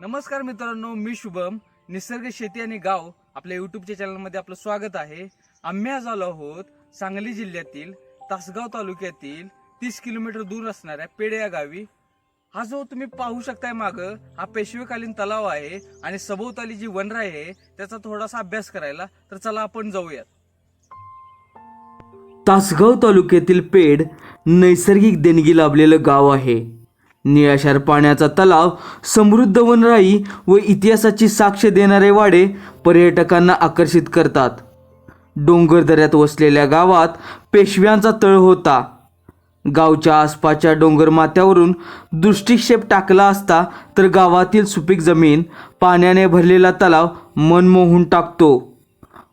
नमस्कार मित्रांनो मी शुभम. निसर्ग शेती आणि गाव आपल्या युट्यूबच्या चॅनलमध्ये आपलं स्वागत आहे. आम्ही आज आलो आहोत सांगली जिल्ह्यातील तासगाव तालुक्यातील तीस किलोमीटर दूर असणाऱ्या पेडे या गावी. हा जो तुम्ही पाहू शकताय माग हा पेशवेकालीन तलाव आहे आणि सभोवताली जी वनराई आहे त्याचा थोडासा अभ्यास करायला तर चला आपण जाऊयात. तासगाव तालुक्यातील पेड नैसर्गिक देणगी लाभलेलं गाव आहे. निळाशार पाण्याचा तलाव समृद्ध वनराई व इतिहासाची साक्ष देणारे वाडे पर्यटकांना आकर्षित करतात. डोंगरदऱ्यात वसलेल्या गावात पेशव्यांचा तळ होता. गावच्या आसपासच्या डोंगरमाथ्यावरून दृष्टिक्षेप टाकला असता तर गावातील सुपीक जमीन पाण्याने भरलेला तलाव मनमोहून टाकतो.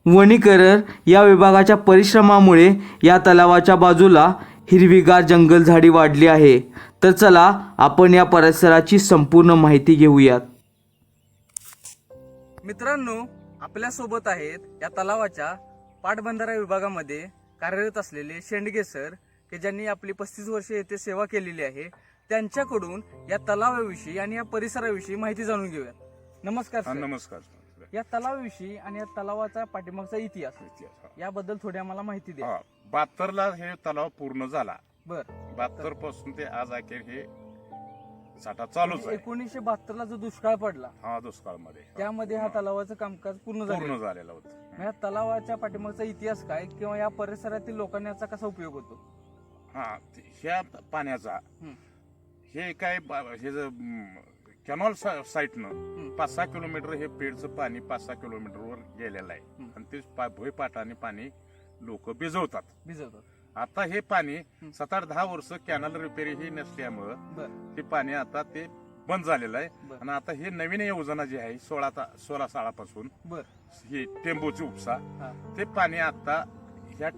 वनीकरण या विभागाच्या परिश्रमामुळे या तलावाच्या बाजूला हिरवीगार जंगल झाडी वाढली आहे. तर चला आपण या परिसराची संपूर्ण माहिती घेऊयात. मित्रांनो आपल्यासोबत आहेत या तलावाच्या पाटबंधारा विभागामध्ये कार्यरत असलेले शेंडगे सर की ज्यांनी आपली पस्तीस वर्षे येथे सेवा केलेली आहे. त्यांच्याकडून या तलावाविषयी आणि या परिसराविषयी माहिती जाणून घेऊयात. नमस्कार सर. नमस्कार. या तलावाविषयी आणि या तलावाचा पाठीमागचा इतिहास याबद्दल थोडी आम्हाला माहिती द्या. बहात्तरला हे तलाव पूर्ण झाला. बर. बहात्तरपासून ते आज अखेर हे साठा चालूच आहे. एकोणीसशे बहात्तरला जो दुष्काळ पडला हा दुष्काळमध्ये. त्यामध्ये हा तलावाचं कामकाज पूर्ण झालं पूर्ण झालेला होता. या तलावाच्या पाठीमागचा इतिहास काय किंवा या परिसरातील लोकांना याचा कसा उपयोग होतो? हा ह्या पाण्याचा हं. काय हे कॅनॉल साईटनं. पाच सहा किलोमीटर हे पेडचं पाणी पाच सहा किलोमीटरवर गेलेलं आहे. आणि ते पा- भुईपाटाने पाणी लोक भिजवतात. भिजवतात. आता हे पाणी. सात आठ दहा वर्ष कॅनल रिपेअर ही नसल्यामुळं ते पाणी आता ते बंद झालेलं आहे. आणि आता हे नवीन योजना जी आहे सोळा सोळा साळापासून ही टेंबूची उपसा ते पाणी आता ह्या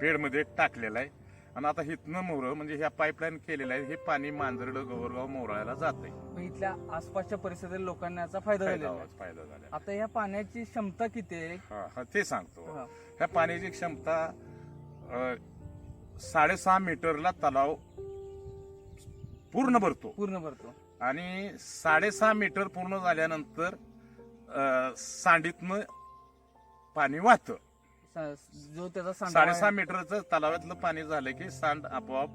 पेडमध्ये टाकलेलं आहे. आणि आता हिथनं मोर म्हणजे ह्या पाईपलाईन केलेलं आहे हे पाणी मांजरड गवरगाव मोराळ्याला जात आहे इथल्या आसपासच्या परिसरातील लोकांना याचा फायदा आहे. फायदा झाला आता या पाण्याची क्षमता किती आहे? ते सांगतो. ह्या पाण्याची क्षमता साडेसहा मीटरला तलाव पूर्ण भरतो पूर्ण भरतो आणि साडेसहा मीटर पूर्ण झाल्यानंतर अ, सांडीतनं पाणी वाहतं सा- जो त्याचा साडेसहा मीटरचं तलावातलं पाणी झालं की सांड आपोआप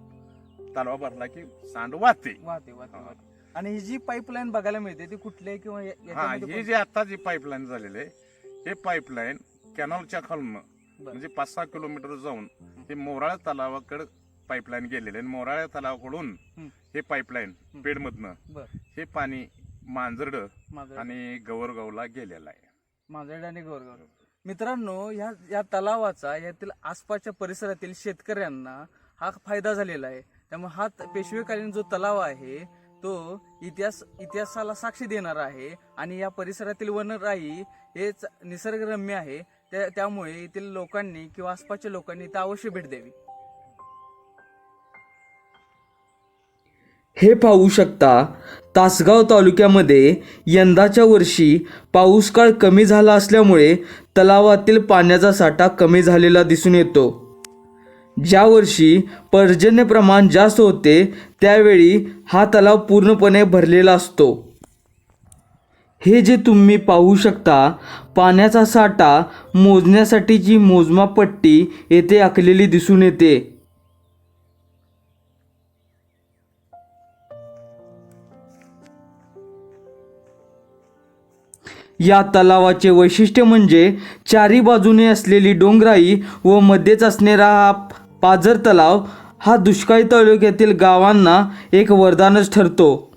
तलाव भरला की सांड वाहते वाहते वाहते हा. वाहते. आणि ही जी पाईपलाईन बघायला मिळते ती कुठली आहे किंवा या- हा याच्यामध्ये हे जे आता जी पाईपलाईन झालेली आहे हे पाईपलाईन कॅनॉलच्या खालनं. म्हणजे पाच सहा किलोमीटर जाऊन हे मोराळ्या तलावाकडे पाईपलाईन गेलेले आणि मोराळ्या तलावाकडून हं. पाईपलाईन. पेडमधनं हे पाणी मांजरड आणि गवरगावला गेलेलं आहे. माझं आणि गोरगाव मित्रांनो या या तलावाचा यातील आसपासच्या परिसरातील शेतकऱ्यांना हा फायदा झालेला आहे. त्यामुळे हा पेशवेकालीन जो तलाव आहे तो इतिहास इतिहासाला साक्ष देणारा आहे. आणि या परिसरातील वनराई हेच निसर्गरम्य आहे. त्या त्यामुळे येथील लोकांनी किंवा आसपासच्या लोकांनी त्या अवश्य भेट द्यावी. हे पाहू शकता तासगाव तालुक्यामध्ये यंदाच्या वर्षी पाऊस काळ कमी झाला असल्यामुळे तलावातील पाण्याचा साठा कमी झालेला दिसून येतो. ज्या वर्षी पर्जन्य प्रमाण जास्त होते त्यावेळी हा तलाव पूर्णपणे भरलेला असतो. हे जे तुम्ही पाहू शकता पाण्याचा साठा मोजण्यासाठीची मोजमाप पट्टी येथे आखलेली दिसून येते. या तलावाचे वैशिष्ट्य म्हणजे चारी बाजूने असलेली डोंगराई व मध्येच असणारा हा पाझर तलाव हा दुष्काळी तालुक्यातील गावांना एक वरदानच ठरतो.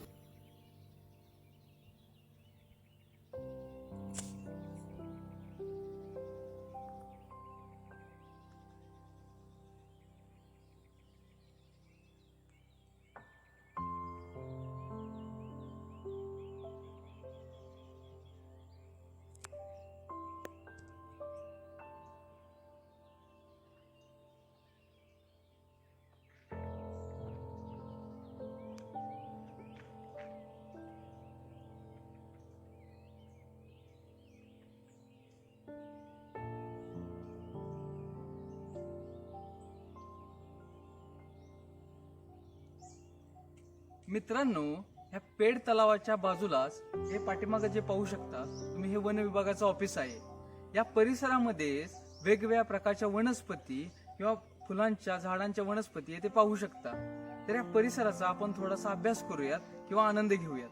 मित्रांनो ह्या पेड तलावाच्या बाजूलाच हे पाठीमागं जे पाहू शकता तुम्ही हे वन विभागाचं ऑफिस आहे. या परिसरामध्ये वेगवेगळ्या प्रकारच्या वनस्पती किंवा फुलांच्या झाडांच्या वनस्पती येथे पाहू शकता. तर या परिसराचा आपण थोडासा अभ्यास करूयात किंवा आनंद घेऊयात.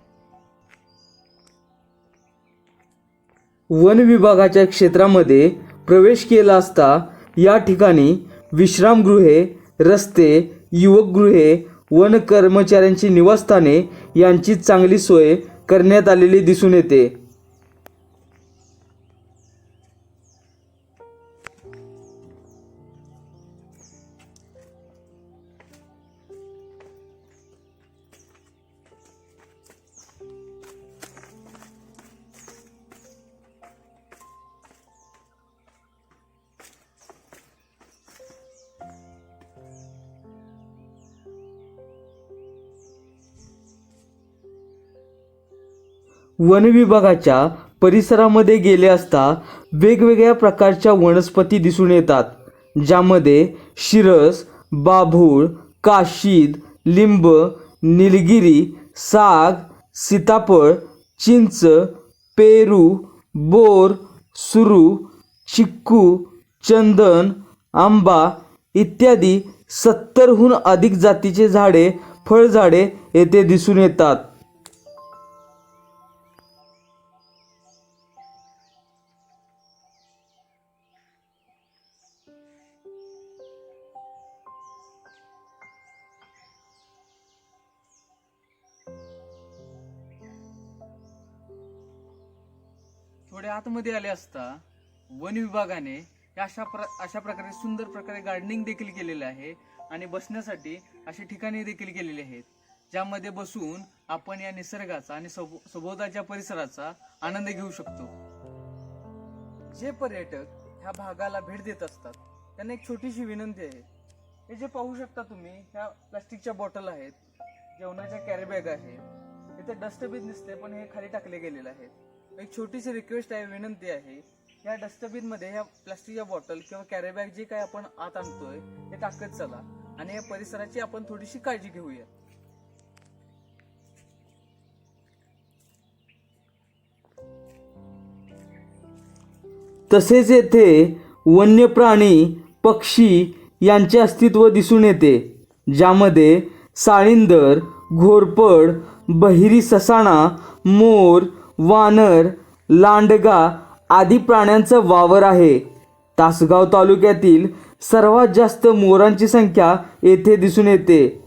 वन विभागाच्या क्षेत्रामध्ये प्रवेश केला असता या ठिकाणी विश्रामगृहे रस्ते युवकगृहे वन कर्मचाऱ्यांची निवासस्थाने यांची चांगली सोय करण्यात आलेली दिसून येते. वन विभागाच्या परिसरामध्ये गेले असता वेगवेगळ्या प्रकारच्या वनस्पती दिसून येतात ज्यामध्ये शिरस बाभूळ काशीद लिंब निलगिरी साग सीताफळ चिंच पेरू बोर सुरू चिक्कू चंदन आंबा इत्यादी सत्तरहून अधिक जातीचे झाडे फळझाडे येथे दिसून येतात. थोडे आतमध्ये आले असता वन विभागाने या अशा प्र अशा प्रकारे सुंदर प्रकारे गार्डनिंग देखील केलेलं आहे आणि बसण्यासाठी अशी ठिकाणे देखील केलेली आहेत ज्यामध्ये बसून आपण या निसर्गाचा आणि सभोवताच्या परिसराचा आनंद घेऊ शकतो. जे पर्यटक ह्या भागाला भेट देत असतात त्यांना एक छोटीशी विनंती आहे. हे जे पाहू शकता तुम्ही ह्या प्लास्टिकच्या बॉटल आहेत जेवणाच्या कॅरीबॅग आहे. इथे डस्टबिन दिसते पण हे खाली टाकले गेलेले आहेत. एक छोटीशी रिक्वेस्ट आहे विनंती आहे. या डस्टबिनमध्ये ह्या प्लास्टिकच्या बॉटल किंवा कॅरीबॅग जे काही आपण आत आणतोय ते टाकत चला. आणि या परिसराची आपण थोडीशी काळजी घेऊया. तसेच येथे वन्य प्राणी पक्षी यांचे अस्तित्व दिसून येते ज्यामध्ये साळींदर घोरपड बहिरी ससाणा मोर वानर लांडगा आदी प्राण्यांचा वावर आहे. तासगाव तालुक्यातील सर्वात जास्त मोरांची संख्या येथे दिसून येते.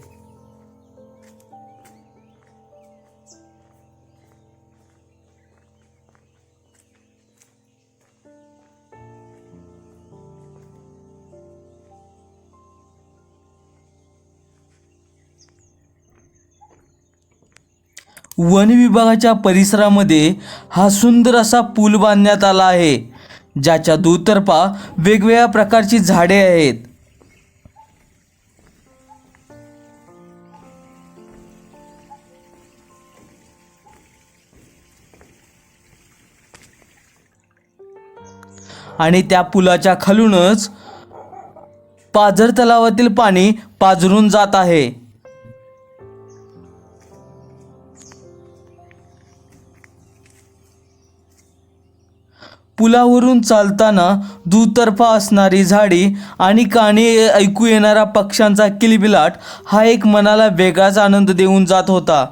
वन विभागाच्या परिसरामध्ये हा सुंदर असा पूल बांधण्यात आला आहे ज्याच्या दुतर्फा वेगवेगळ्या प्रकारची झाडे आहेत. आणि त्या पुलाच्या खालूनच पाझर तलावातील पाणी पाझरून जात आहे. पुलावरून चालताना दुतर्फा असणारी झाडी आणि काने ऐकू येणारा पक्ष्यांचा किलबिलाट हा एक मनाला वेगळाच आनंद देऊन जात होता.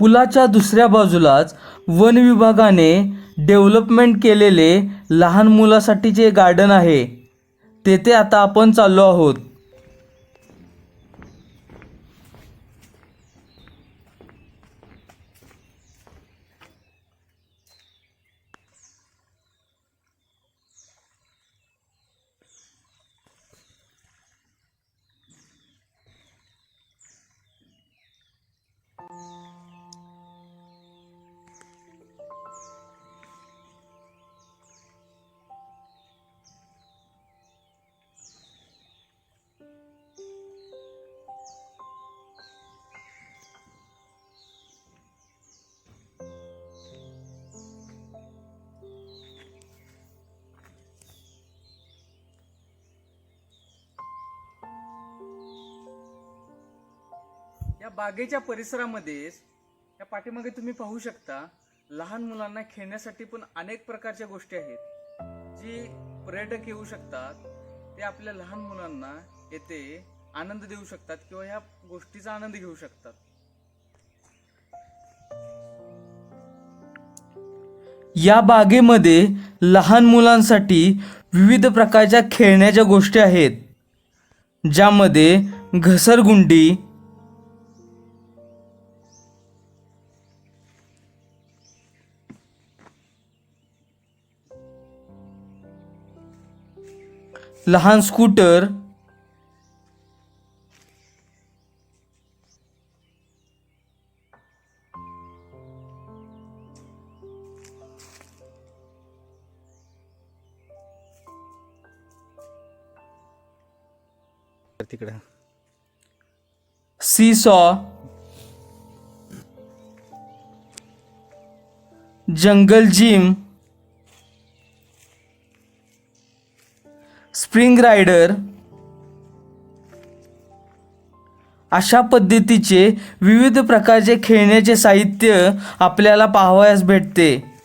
पुलाच्या दुसऱ्या बाजूलाच वन विभागाने डेव्हलपमेंट केलेले लहान मुलासाठीचे गार्डन आहे. तेथे आता आपण चाललो आहोत. या बागेच्या परिसरामध्येच या पाठीमागे तुम्ही पाहू शकता लहान मुलांना खेळण्यासाठी पण अनेक प्रकारच्या गोष्टी आहेत. जी पर्यटक येऊ शकतात ते आपल्या लहान मुलांना येथे आनंद देऊ शकतात किंवा ह्या गोष्टीचा आनंद घेऊ शकतात. या बागेमध्ये लहान मुलांसाठी विविध प्रकारच्या खेळण्याच्या गोष्टी आहेत ज्यामध्ये घसरगुंडी लहान स्कूटर. तिकडं. See saw jungle gym. Spring rider अशा पद्धतीचे विविध प्रकारचे खेळण्याचे साहित्य आपल्याला पाहावयास भेटते.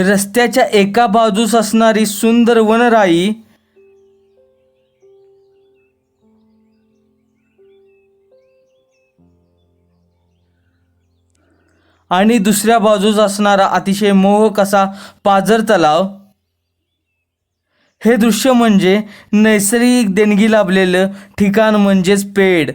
रस्त्याच्या एका बाजूस असणारी सुंदर वनराई आणि दुसऱ्या बाजूस असणारा अतिशय मोहक असा पाझर तलाव. हे दृश्य म्हणजे नैसर्गिक देणगी लाभलेलं ठिकाण म्हणजेच पेड.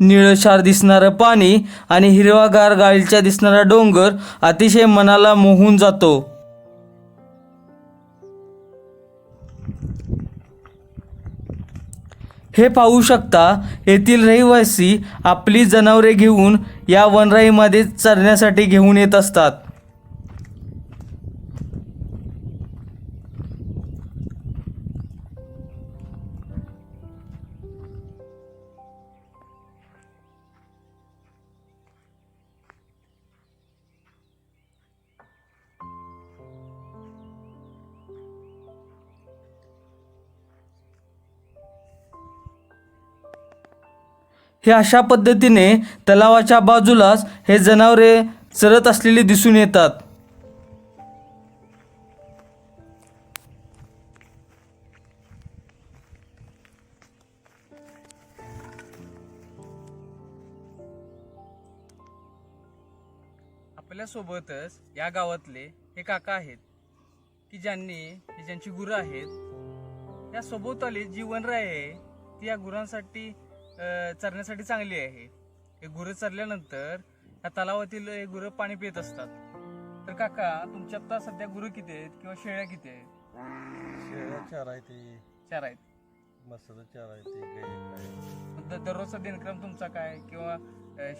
निळशार दिसणारं पाणी आणि हिरवागार गाळीचा दिसणारा डोंगर अतिशय मनाला मोहून जातो. हे पाहू शकता येथील रहिवासी आपली जनावरे घेऊन या वनराईमध्ये चरण्यासाठी घेऊन येत असतात. हे अशा पद्धतीने तलावाच्या बाजूलाच हे जनावरे चरत असलेली दिसून येतात. आपल्यासोबतच या गावातले हे काका आहेत की ज्यांनी ज्यांची गुरं आहेत या सभोवताली जी वनराई आहे ती या गुरांसाठी चरण्यासाठी चांगली आहे. हे गुरं चरल्यानंतर या तलावातील हे गुरं पाणी पित असतात. तर काका तुमच्या आता सध्या गुरं किती आहेत किंवा शेळ्या किती आहेत? शेळ्या चार आहे ते चार आहेत. मसाला चार आहे ते गाय एक आहे. मग द- दररोजचा दिनक्रम तुमचा काय? किंवा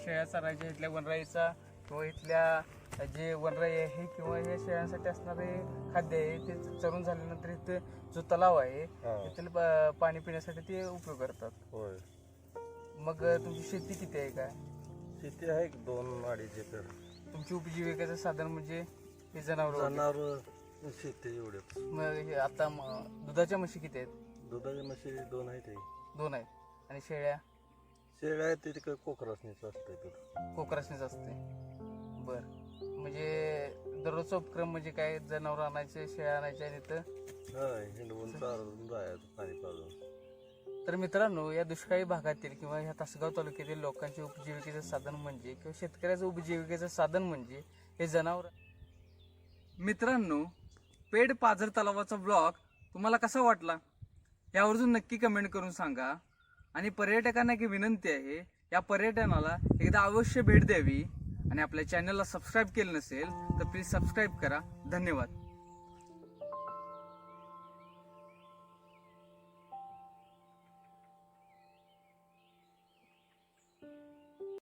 शेळ्या चरायच्या इथल्या वनराईचा किंवा इथल्या जे वनराई आहे किंवा हे शेळ्यांसाठी असणारे खाद्य आहे ते चरून झाल्यानंतर इथे जो तलाव आहे. तेथील पाणी पिण्यासाठी ते उपयोग करतात. होय. मग तुमची शेती किती आहे काय? शेती आहे एक दोन अडीच एकर. तुमची उपजीविकेचं साधन म्हणजे हे जनावर जनावर शेती एवढेच. मग हे आता म- दुधाच्या म्हशी किती आहेत? दुधाच्या म्हशी दोन आहेत दोन आहेत. आणि शेळ्या? शेळ्या आहेत ते तिकडे कोकरासनीच असते दूध. कोकराशनीच असते बर. म्हणजे दररोजचा उपक्रम म्हणजे काय? जनावर आणायचे शेळ्या आणायच्या आणि हा हिंडवून चालून जायचं पाणी पाजून. तर मित्रांनो या दुष्काळी भागातील किंवा ह्या तासगाव तालुक्यातील लोकांचे उपजीविकेचं साधन म्हणजे किंवा शेतकऱ्याचं उपजीविकेचं साधन म्हणजे हे जनावर मित्रांनो पेड पाझर तलावाचा ब्लॉग तुम्हाला कसा वाटला? यावरून नक्की कमेंट करून सांगा. आणि पर्यटकांना एक विनंती आहे या पर्यटनाला एकदा अवश्य भेट द्यावी आणि आपल्या चॅनलला सबस्क्राईब केलं नसेल तर प्लीज सबस्क्राईब करा. धन्यवाद.